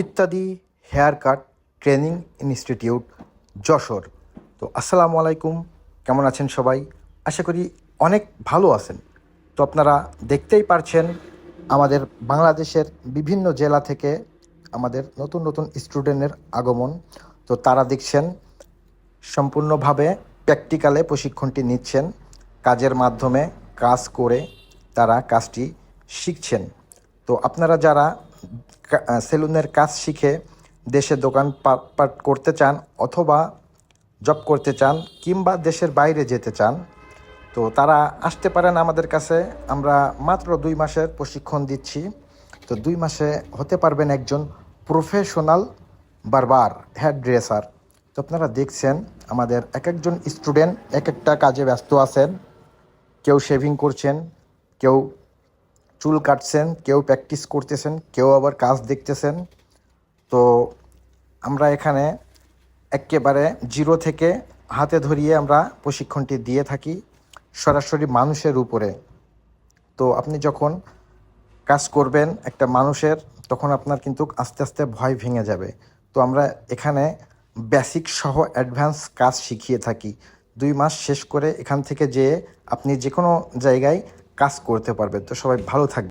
ইত্যাদি hair cut training institute, Jessore. তো আসসালামু আলাইকুম, কেমন আছেন সবাই? আশা করি অনেক ভালো আছেন। তো আপনারা দেখতেই পারছেন, আমাদের বাংলাদেশের বিভিন্ন জেলা থেকে আমাদের নতুন নতুন স্টুডেন্টের আগমন। তো তারা দেখছেন, সম্পূর্ণভাবে প্র্যাকটিক্যালে প্রশিক্ষণটি নিচ্ছেন। কাজের মাধ্যমে কাজ করে তারা কাজটি শিখছেন। তো আপনারা যারা সেলুনের কাজ শিখে দেশে দোকান পাট করতে চান অথবা জব করতে চান কিংবা দেশের বাইরে যেতে চান, তো তারা আসতে পারেন আমাদের কাছে। আমরা মাত্র দুই মাসের প্রশিক্ষণ দিচ্ছি। তো দুই মাসে হতে পারবেন একজন প্রফেশনাল বারবার হেয়ার ড্রেসার তো আপনারা দেখছেন, আমাদের এক একজন স্টুডেন্ট এক একটা কাজে ব্যস্ত আছেন। কেউ শেভিং করছেন, কেউ চুল কাটছেন, কেউ প্র্যাকটিস করতেছেন, কেউ আবার কাজ দেখতেছেন। তো আমরা এখানে একেবারে জিরো থেকে হাতে ধরিয়ে আমরা প্রশিক্ষণটি দিয়ে থাকি সরাসরি মানুষের উপরে। তো আপনি যখন কাজ করবেন একটা মানুষের, তখন আপনার কিন্তু আস্তে আস্তে ভয় ভেঙে যাবে। তো আমরা এখানে বেসিক সহ অ্যাডভান্স কাজ শিখিয়ে থাকি। দুই মাস শেষ করে এখান থেকে যেয়ে আপনি যে কোনো জায়গায় কাজ করতে পারবে। তো সবাই ভালো থাকবে